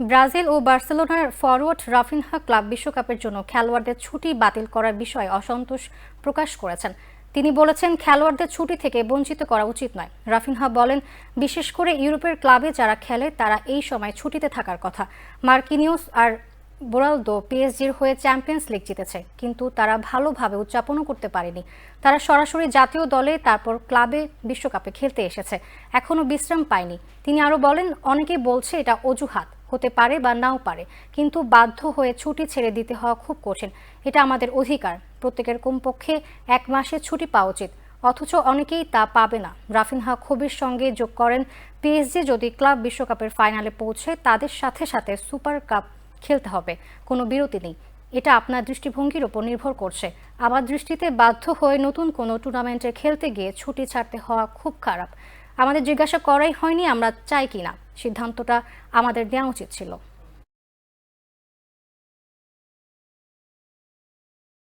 Brazil ও বার্সেলোনার forward Raphinha club বিশ্বকাপের জন্য খেলোয়াড়দের ছুটি বাতিল করার বিষয়ে অসন্তোষ প্রকাশ করেছেন। তিনি বলেছেন, খেলোয়াড়দের ছুটি থেকে বঞ্চিত করা উচিত নয়। রাফিনহা বলেন, বিশেষ করে ইউরোপের ক্লাবে যারা খেলে, তারা এই সময় ছুটিতে থাকার কথা। মার্কিনিউস আর বোরালদো পিএসজির হয়ে চ্যাম্পিয়ন্স লিগ জিতেছে, কিন্তু তারা ভালোভাবে উদযাপনও করতে পারেনি। তারা সরাসরি জাতীয় দলে, তারপর ক্লাবে বিশ্বকাপে খেলতে এসেছে। এখনও বিশ্রাম পায়নি। তিনি আরও বলেন, অনেকেই বলছে এটা অজুহাত। হতে পারে বা নাও পারে, কিন্তু বাধ্য হয়ে ছুটি ছেড়ে দিতে হওয়া খুব কঠিন। এটা আমাদের অধিকার। প্রত্যেকের কমপক্ষে এক মাসের ছুটি পাওয়া উচিত। অথচ অনেকেই তা পাবে না। রাফিনহা ক্ষোভের সঙ্গে যোগ করেন। পিএসজি যদি ক্লাব বিশ্বকাপের ফাইনালে পৌঁছে, তাদের সাথে সাথে সুপার কাপ খেলতে হবে। কোনো বিরতি নেই। এটা আপনার দৃষ্টিভঙ্গির ওপর নির্ভর করছে। আমার দৃষ্টিতে বাধ্য হয়ে নতুন কোনো টুর্নামেন্টে খেলতে গিয়ে ছুটি ছাড়তে হওয়া খুব খারাপ। আমাদের জিজ্ঞাসা করাই হয়নি আমরা চাই কি না সিদ্ধান্তটা আমাদের দেওয়া উচিত ছিল।